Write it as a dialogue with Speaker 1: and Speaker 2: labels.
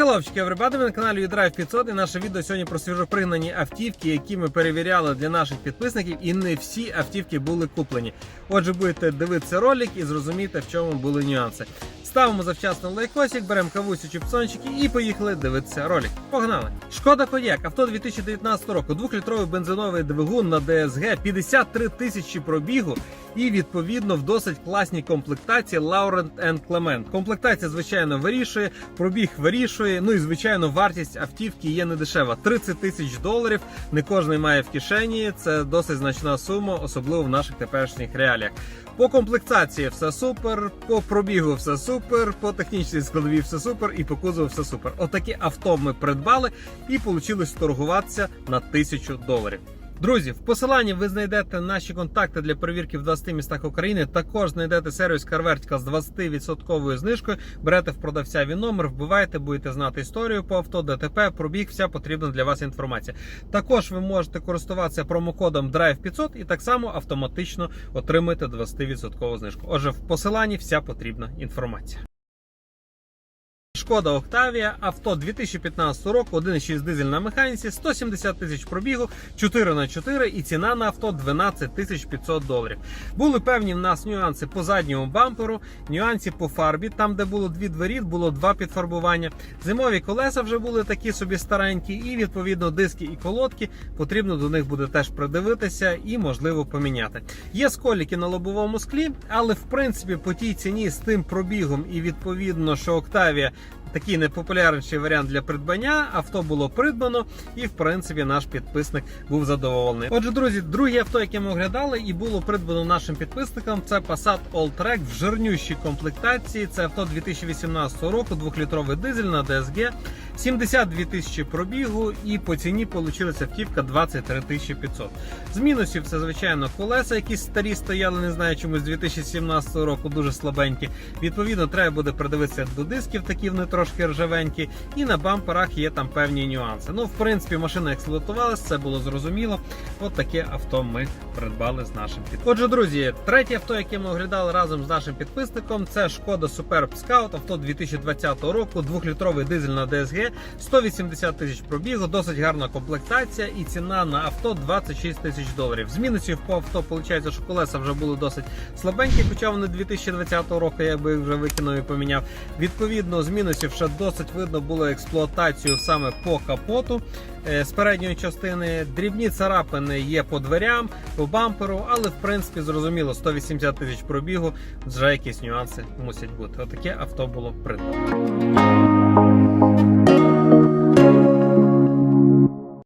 Speaker 1: Хеловчики, everybody, ви на каналі Drive 500 і наше відео сьогодні про свіжопригнані автівки, які ми перевіряли для наших підписників, і не всі автівки були куплені. Отже, будете дивитися ролик і зрозумієте, в чому були нюанси. Ставимо завчасно лайкосик, беремо кавусю чіпсончики і поїхали дивитися ролик. Погнали! Шкода Кодяк, авто 2019 року, 2-літровий бензиновий двигун на DSG, 53 тисячі пробігу і відповідно в досить класній комплектації Laurent Clement. Комплектація, звичайно, вирішує, пробіг вирішує. Ну і звичайно, вартість автівки є недешева. 30 тисяч доларів. Не кожен має в кишені. Це досить значна сума, особливо в наших теперішніх реаліях. По комплектації все супер, по пробігу все супер, по технічній складові все супер і по кузову все супер. Отаке авто ми придбали і вийшло торгуватися на 1000 доларів. Друзі, в посиланні ви знайдете наші контакти для перевірки в 20 містах України. Також знайдете сервіс CarVertical з 20% знижкою. Берете в продавця він номер, вбиваєте, будете знати історію по авто, ДТП, пробіг, вся потрібна для вас інформація. Також ви можете користуватися промокодом DRIVE500 і так само автоматично отримаєте 20% знижку. Отже, в посиланні вся потрібна інформація. Шкода Октавія, авто 2015 року, 1,6 дизель на механіці, 170 тисяч пробігу, 4 на 4 і ціна на авто 12 тисяч 500 доларів. Були певні в нас нюанси по задньому бамперу, нюанси по фарбі. Там, де було дві двері, було два підфарбування. Зимові колеса вже були такі собі старенькі, і відповідно диски і колодки потрібно до них буде теж придивитися і можливо поміняти. Є сколіки на лобовому склі, але в принципі по тій ціні з тим пробігом і відповідно, що Октавія такий непопулярніший варіант для придбання. Авто було придбано, і в принципі наш підписник був задоволений. Отже, друзі, друге авто, яке ми оглядали, і було придбано нашим підписникам. Це Passat Alltrack в жирнющій комплектації. Це авто 2018 року, 2-літровий дизель на DSG, 72 тисячі пробігу, і по ціні вийшла автівка 23 тисячі 500. З мінусів це звичайно колеса, якісь старі стояли, не знаю, чомусь з 2017 року дуже слабенькі. Відповідно, треба буде придивитися до дисків, такі вони трошки ржавенькі, і на бамперах є там певні нюанси. Ну, в принципі, машина експлуатувалася, це було зрозуміло. От таке авто ми придбали з нашим підписником. Отже, друзі, третє авто, яке ми оглядали разом з нашим підписником, це шкода Superb Scout, авто 2020 року, 2-літровий дизель на DSG, 180 тисяч пробігу, досить гарна комплектація і ціна на авто 26 тисяч доларів. З мінусів по авто виходить, що колеса вже були досить слабенькі, хоча вони 2020 року я би їх вже викинув і поміняв. Відповідно, з мінусів ще досить видно було експлуатацію саме по капоту е, з передньої частини. Дрібні царапини є по дверям, по бамперу, але в принципі зрозуміло, 180 тисяч пробігу вже якісь нюанси мусять бути. Отаке авто було придбано.